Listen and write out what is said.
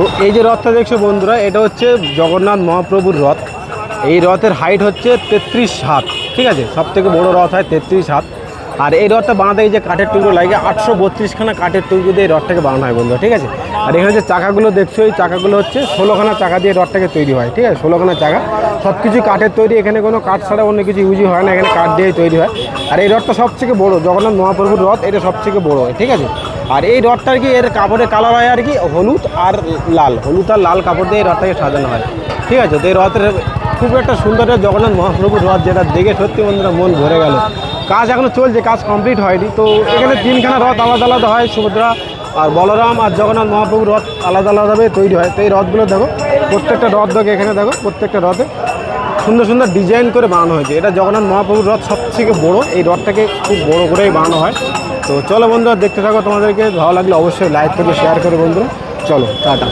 তো এই যে রথটা দেখছ বন্ধুরা, এটা হচ্ছে জগন্নাথ মহাপ্রভুর রথ। এই রথের হাইট হচ্ছে তেত্রিশ হাত, ঠিক আছে? সব থেকে বড় রথ হয় তেত্রিশ হাত। আর এই রথটা বানাতে এই যে কাঠের টুকরো লাগে, আটশো বত্রিশখানা কাঠের টুকরো দিয়ে এই রথটাকে বানানো হয় বন্ধুরা, ঠিক আছে? আর এখানে যে চাকাগুলো দেখছ, এই চাকাগুলো হচ্ছে ষোলোখানা চাকা দিয়ে রথটাকে তৈরি হয়, ঠিক আছে? ষোলোখানা চাকা। সব কিছু কাঠের তৈরি, এখানে কোনো কাঠ ছাড়া অন্য কিছু ইউজই হয় না, এখানে কাঠ দিয়েই তৈরি হয়। আর এই রথটা সব থেকে বড়ো, জগন্নাথ মহাপ্রভুর রথ, এটা সব থেকে বড়ো হয়, ঠিক আছে? আর এই রথটার কি এর কাপড়ের কালার হয় আর কি? হলুদ আর লাল। হলুদ আর লাল কাপড় দিয়ে এই রথটাকে সাজানো হয়। ঠিক আছে? তো এই রথের খুব একটা সুন্দর জগন্নাথ মহাপ্রভুর রথ যেটা দেখে সত্যি বন্ধুরা মন ভরে গেল। কাজ এখনও চলছে, কাজ কমপ্লিট হয়নি। তো এখানে তিনখানা রথ আলাদা আলাদা হয়, সুভদ্রা আর বলরাম আর জগন্নাথ মহাপ্রভুর রথ আলাদা আলাদাভাবে তৈরি হয়। তো এই রথগুলো দেখো, প্রত্যেকটা রথ দেখো এখানে দেখো, প্রত্যেকটা রথে সুন্দর সুন্দর ডিজাইন করে বানানো হয়েছে। এটা জগন্নাথ মহাপ্রভুর রথ সব থেকে বড়ো। এই রথটাকে খুব বড় করেই বানানো হয়। তো চলো বন্ধুরা, দেখতে থাকো তোমাদেরকে। ভালো লাগলে অবশ্যই লাইক করে শেয়ার করে বন্ধুরা চলো, টাটা।